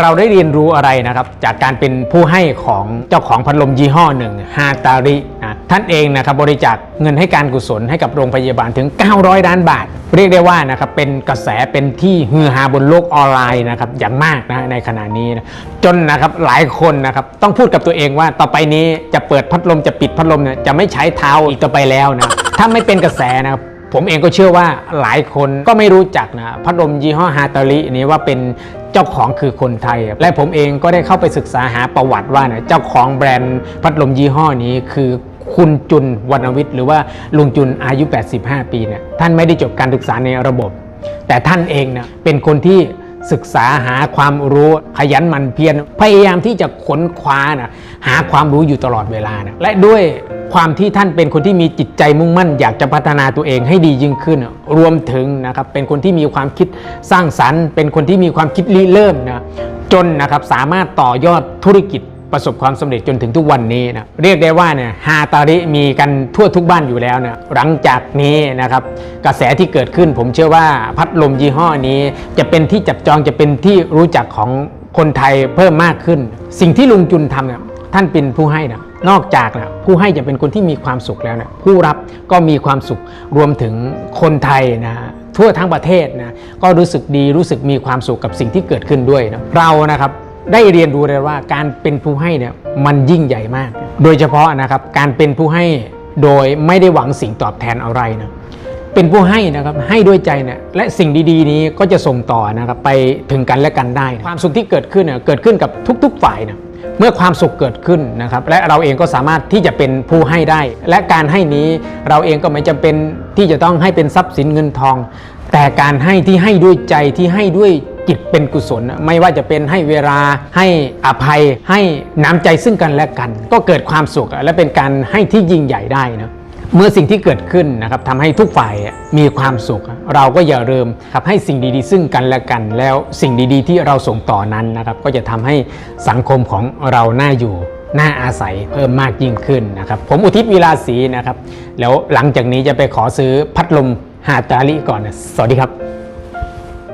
เราได้เรียนรู้อะไรนะครับ จากการเป็นผู้ให้ของเจ้าของพัดลมยี่ห้อหนึ่งฮาตารินะท่านเองนะครับบริจาคเงินให้การกุศลให้กับโรงพยาบาลถึง 900 ล้านบาท เรียกได้ว่านะครับเป็นกระแสเป็นที่ฮือฮาบนโลกออนไลน์นะครับอย่างมากนะในขณะนี้นะจนนะครับหลายคนนะครับต้องพูดกับตัวเองว่าต่อไปนี้จะเปิดพัดลมจะปิดพัดลมเนี่ยจะไม่ใช้เท้าอีกต่อไปแล้วนะถ้าไม่เป็นกระแสนะครับผมเองก็เชื่อว่าหลายคนก็ไม่รู้จักนะพัดลมยี่ห้อฮาตารินี้ว่าเป็น เจ้าของคือคนไทย และผมเองก็ได้เข้าไปศึกษาหาประวัติว่าเนะเจ้าของแบรนด์พัดลมยี่ห้อนี้คือคุณจุนวรรณวิทย์หรือว่าลุงจุนอายุ 85 ปีเนี่ยท่านไม่ได้จบการศึกษาในระบบ แต่ท่านเองเนี่ยเป็นคนที่ศึกษาหาความรู้ขยันหมันเพียรพยายามที่จะค้นคว้านะหาความรู้อยู่ตลอดเวลานะและด้วย ความที่ท่านเป็นคนที่มีจิตใจมุ่งมั่น อยากจะพัฒนาตัวเองให้ดียิ่งขึ้น รวมถึงนะครับเป็นคนที่มีความคิดสร้างสรรค์ เป็นคนที่มีความคิดริเริ่มนะจนนะครับสามารถต่อยอดธุรกิจประสบความสำเร็จจนถึงทุกวันนี้นะเรียกได้ว่าเนี่ยฮาตาริมีกันทั่วทุกบ้านอยู่แล้วนะหลังจากนี้นะครับกระแสที่เกิดขึ้น ผมเชื่อว่าพัดลมยี่ห้อนี้ จะเป็นที่จับจองจะเป็นที่รู้จักของคนไทยเพิ่มมากขึ้น สิ่งที่ลุงจุนทำเนี่ยท่านเป็นผู้ให้นะ นอกจากนะผู้ให้จะเป็นคนที่มีความสุขแล้วนะผู้รับก็มีความสุขรวมถึงคนไทยนะทั่วทั้งประเทศนะก็รู้สึกดีรู้สึกมีความสุขกับสิ่งที่เกิดขึ้นด้วยนะเรานะครับได้เรียนรู้เลยว่าการเป็นผู้ให้เนี่ยมันยิ่งใหญ่มาก โดยเฉพาะนะครับการเป็นผู้ให้โดยไม่ได้หวังสิ่งตอบแทนอะไรนะ เป็นผู้ให้นะครับให้ด้วยใจเนี่ยและสิ่งดีๆ นี้ก็จะส่งต่อนะครับไปถึงกันและกันได้นะความสุขที่เกิดขึ้นเนี่ยเกิดขึ้นกับทุก ๆ ฝ่ายนะเมื่อความสุขเกิดขึ้นนะครับ และเราเองก็สามารถที่จะเป็นผู้ให้ได้ และการให้นี้เราเองก็ไม่จำเป็นที่จะต้องให้เป็นทรัพย์สินเงินทอง แต่การให้ที่ให้ด้วยใจที่ให้ด้วยจิตเป็นกุศล ไม่ว่าจะเป็นให้เวลาให้อภัย ให้น้ำใจซึ่งกันและกัน ก็เกิดความสุขและเป็นการให้ที่ยิ่งใหญ่ได้นะ เมื่อสิ่งที่เกิดขึ้นนะครับทำให้ทุกฝ่ายมีความสุข เราก็อย่าลืมครับให้สิ่งดีๆ ซึ่งกันและกัน แล้วสิ่งดีๆ ที่เราส่งต่อนั้นนะครับ ก็จะทำให้สังคมของเราน่าอยู่น่าอาศัยเพิ่มมากยิ่งขึ้นนะครับ ผมอุทิศวีลาสีนะครับ แล้วหลังจากนี้จะไปขอซื้อพัดลมหาตาลิก่อนนะสวัสดีครับ